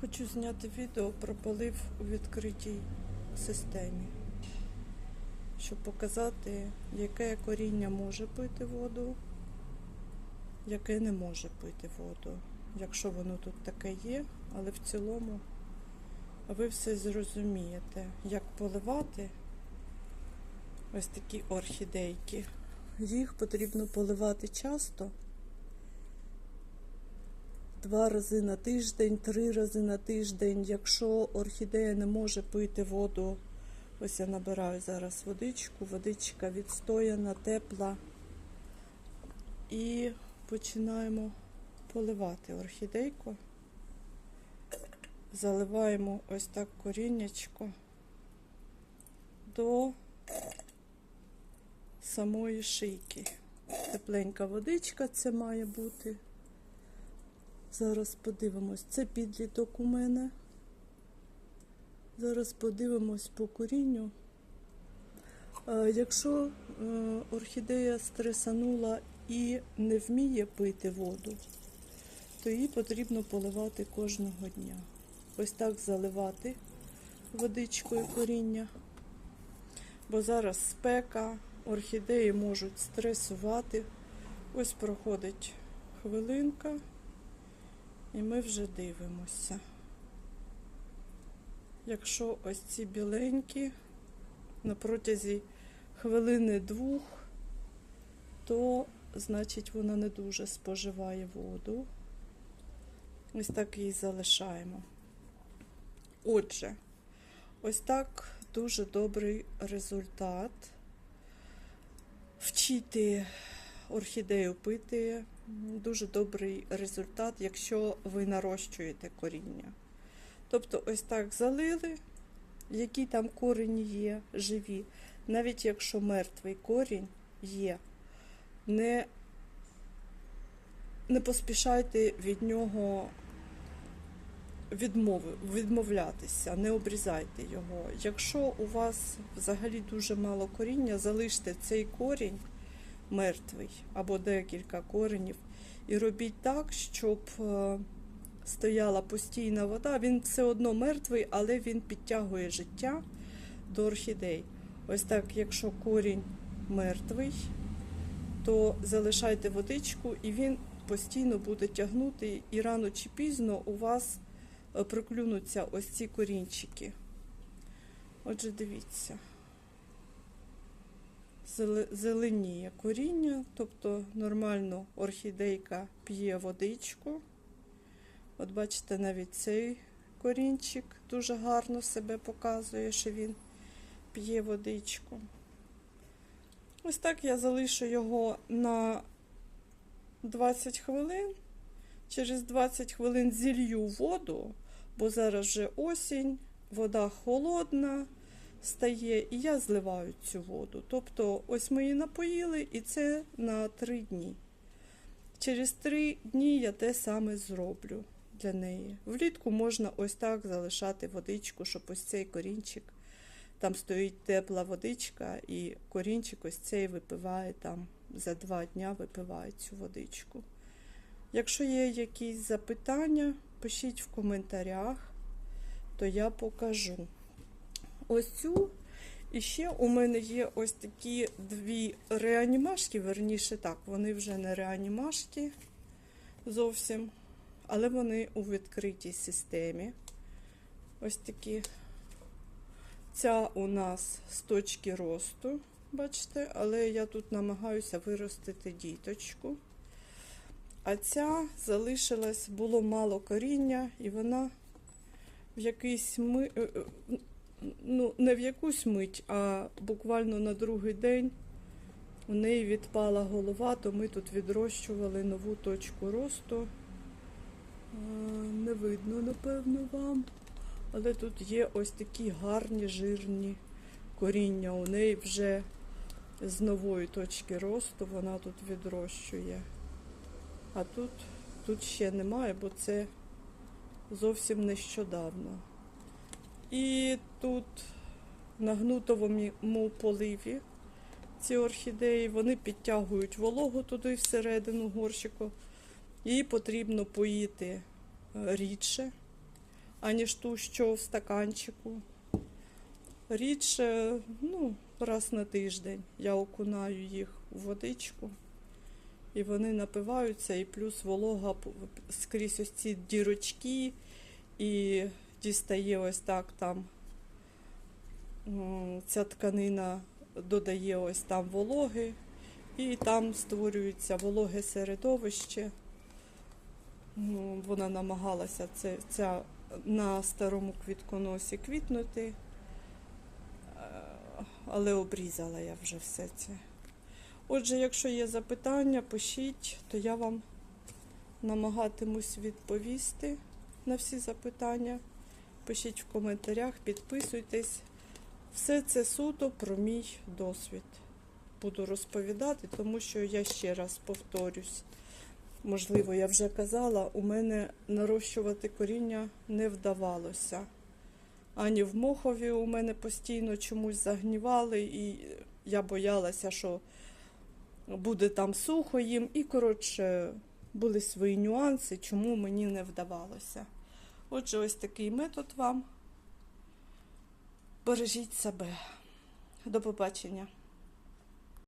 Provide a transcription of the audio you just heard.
Хочу зняти відео про полив у відкритій системі, щоб показати, яке коріння може пити воду, яке не може пити воду, якщо воно тут таке є, але в цілому ви все зрозумієте, як поливати ось такі орхідейки. Їх потрібно поливати часто. Два рази на тиждень, три рази на тиждень. Якщо орхідея не може пити воду, ось я набираю зараз водичку, водичка відстояна, тепла. І починаємо поливати орхідейку. Заливаємо ось так коріннячко до самої шийки. Тепленька водичка це має бути. Зараз подивимось. Це підліток у мене. Зараз подивимось по корінню. Е, Якщо е, орхідея стресанула і не вміє пити воду, то її потрібно поливати кожного дня. Ось так заливати водичкою коріння. Бо зараз спека, орхідеї можуть стресувати. Ось проходить хвилинка. І ми вже дивимося. Якщо ось ці біленькі на протязі хвилини двох, то значить вона не дуже споживає воду. Ось так її залишаємо. Отже, ось так дуже добрий результат. Вчити орхідею пити дуже добрий результат, якщо ви нарощуєте коріння. Тобто, ось так залили, які там корені є живі, навіть якщо мертвий корінь є, не, не поспішайте від нього відмови, відмовлятися, не обрізайте його. Якщо у вас взагалі дуже мало коріння, залиште цей корінь мертвий або декілька коренів. І робіть так, щоб е, стояла постійна вода. Він все одно мертвий, але він підтягує життя до орхідей. Ось так, якщо корінь мертвий, то залишайте водичку, і він постійно буде тягнути, і рано чи пізно у вас е, проклюнуться ось ці корінчики. Отже, дивіться зеленіє коріння, тобто нормально орхідейка п'є водичку. От бачите, навіть цей корінчик дуже гарно себе показує, що він п'є водичку. Ось так я залишу його на 20 хвилин. Через 20 хвилин зілью воду, бо зараз вже осінь, вода холодна стає, і я зливаю цю воду. Тобто, ось ми її напоїли, і це на 3 дні. Через 3 дні я те саме зроблю для неї. Влітку можна ось так залишати водичку, щоб ось цей корінчик. Там стоїть тепла водичка, і корінчик ось цей випиває там за два дня випиває цю водичку. Якщо є якісь запитання, пишіть в коментарях, то я покажу ось цю. І ще у мене є ось такі дві реанімашки, верніше так, вони вже не реанімашки зовсім, але вони у відкритій системі. Ось такі. Ця у нас з точки росту, бачите, але я тут намагаюся виростити діточку. А ця залишилась, було мало коріння, і вона в якийсь ми ну, не в якусь мить, а буквально на другий день у неї відпала голова, то ми тут відрощували нову точку росту. Не видно, напевно, вам. Але тут є ось такі гарні жирні коріння. У неї вже з нової точки росту вона тут відрощує. А тут, тут ще немає, бо це зовсім нещодавно. І тут на гнутовому поливі ці орхідеї, вони підтягують вологу туди всередину горщику. Її потрібно поїти рідше, аніж ту, що в стаканчику. Рідше, ну, раз на тиждень я окунаю їх у водичку. І вони напиваються, і плюс волога скрізь ось ці дірочки, і дістає ось так там ця тканина додає ось там вологи, і там створюється вологе середовище. Ну, Вона намагалася це, ця на старому квітконосі квітнути, е, але обрізала я вже все це. Отже, якщо є запитання, пишіть, то я вам намагатимусь відповісти на всі запитання. Пишіть в коментарях, підписуйтесь. Все це суто про мій досвід. Буду розповідати, тому що я ще раз повторюсь. Можливо, я вже казала, у мене нарощувати коріння не вдавалося. Ані в Мохові у мене постійно чомусь загнівали, і я боялася, що буде там сухо їм. І, коротше, були свої нюанси, чому мені не вдавалося. Отже, ось такий метод вам. Бережіть себе. До побачення.